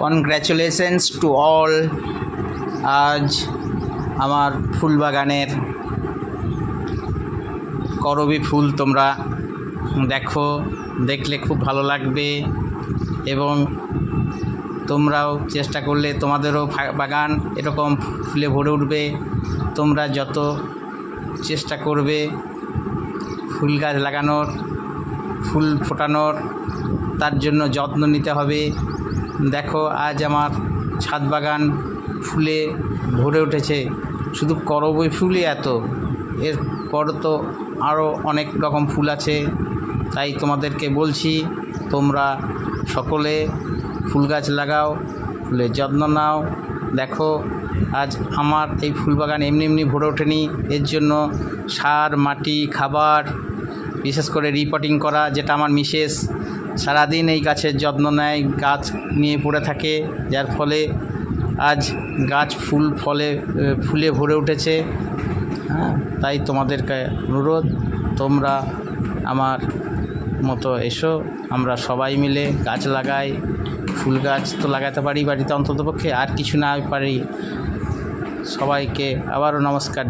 Congratulations to all আজ আমার ফুল বাগানের করবি ফুল তোমরা দেখো, দেখলে খুব ভালো লাগবে এবং তোমরাও চেষ্টা করলে তোমাদেরও বাগান এরকম ফুলে ভরে উঠবে। তোমরা যত চেষ্টা করবে ফুল গাছ লাগানোর, ফুল ফোটানোর, তার জন্য যত্ন নিতে হবে। দেখো, আজ আমার ছাদ বাগান ফুলে ভরে উঠেছে। শুধু করবই ফুলই এত। এর পর তো আরও অনেক রকম ফুল আছে। তাই তোমাদেরকে বলছি, তোমরা সকলে ফুল গাছ লাগাও, ফুলের যত্ন নাও। দেখো, আজ আমার এই ফুল বাগান এমনি এমনি ভরে ওঠেনি। এর জন্য সার, মাটি, খাবার, বিশেষ করে রিপোর্টিং করা, যেটা আমার মিসেস সারাদিন এই গাছের যত্ন নেয়, গাছ নিয়ে পড়ে থাকে, যার ফলে আজ গাছ ফুল ফলে ফুলে ভরে উঠেছে। হ্যাঁ তাই তোমাদেরকে অনুরোধ, তোমরা আমার মতো এসো, আমরা সবাই মিলে গাছ লাগাই। ফুল গাছ তো লাগাতে পারি বাড়িতে অন্ততপক্ষে, আর কিছু না পারি। সবাইকে আবারও নমস্কার।